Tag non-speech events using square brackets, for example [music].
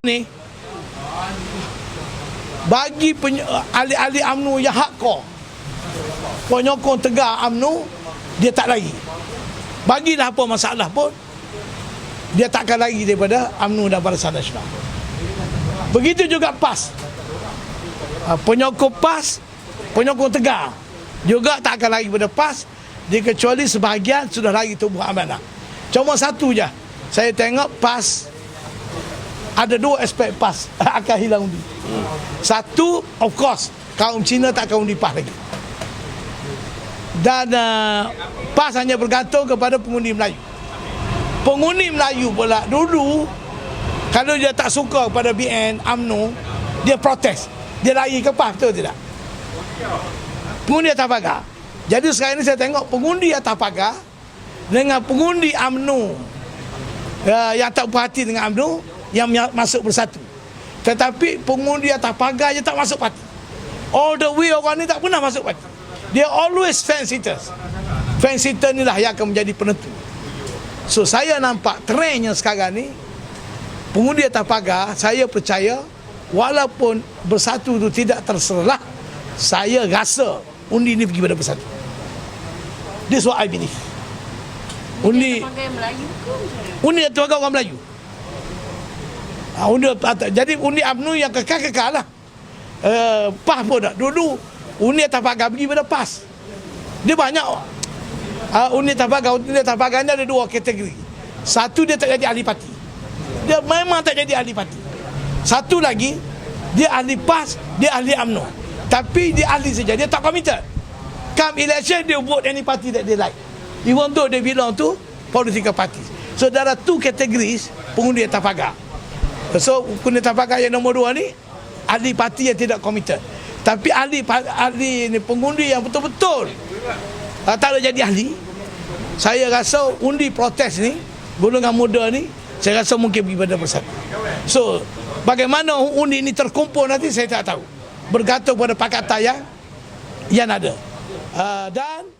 ni bagi ahli-ahli UMNO yang hardcore penyokong tegar UMNO dia tak lari. Bagilah apa masalah pun dia takkan lari daripada UMNO dan Barisan Nasional begitu juga PAS. Ah, penyokong PAS penyokong tegar juga tak akan lari pada PAS kecuali sebahagian sudah lari tubuh amanah. Cuma satu je saya tengok PAS ada dua aspek PAS [laughs] akan hilang undi. Satu of course kaum Cina tak akan undi PAS lagi. Dan uh, PAS hanya bergantung kepada pengundi Melayu. Pengundi Melayu pula dulu kalau dia tak suka pada BN UMNO dia protes. Dia lari ke PAS betul tidak? Pengundi atas pagar. Jadi sekarang ini saya tengok pengundi atas pagar dengan pengundi UMNO uh, yang tak berhati dengan UMNO yang masuk bersatu. Tetapi pengundi atas pagar je tak masuk parti. All the way orang ni tak pernah masuk parti. Dia always fence sitters. Fence sitter ni lah yang akan menjadi penentu. So saya nampak trennya sekarang ni pengundi atas pagar saya percaya walaupun bersatu tu tidak terserlah saya rasa undi ni pergi pada bersatu. This what I believe. Undi mana? undi atas pagar orang Melayu ha, undi atas- jadi undi UMNO yang kekal-kekal lah. Uh, PAS pun tak. Dulu undi atas pagar pergi pada PAS. Dia banyak. Uh, undi atas pagar undi atas pagar ada dua kategori. Satu dia tak jadi ahli parti. Dia memang tak jadi ahli parti. Satu lagi dia ahli PAS dia ahli UMNO tapi dia ahli saja. Dia tak committed. Come election dia vote any party that they like. Even though they belong to political parties so there are two categories pengundi atas pagar so atas pagar yang nombor dua ni ahli parti yang tidak committed. Tapi ahli ahli ni pengundi yang betul-betul uh, tak ada jadi ahli. Saya rasa undi protes ni golongan muda ni saya rasa mungkin pergi pada bersatu so bagaimana undi ni terkumpul nanti saya tak tahu. Bergantung pada pakatan yang yang ada. Uh, dan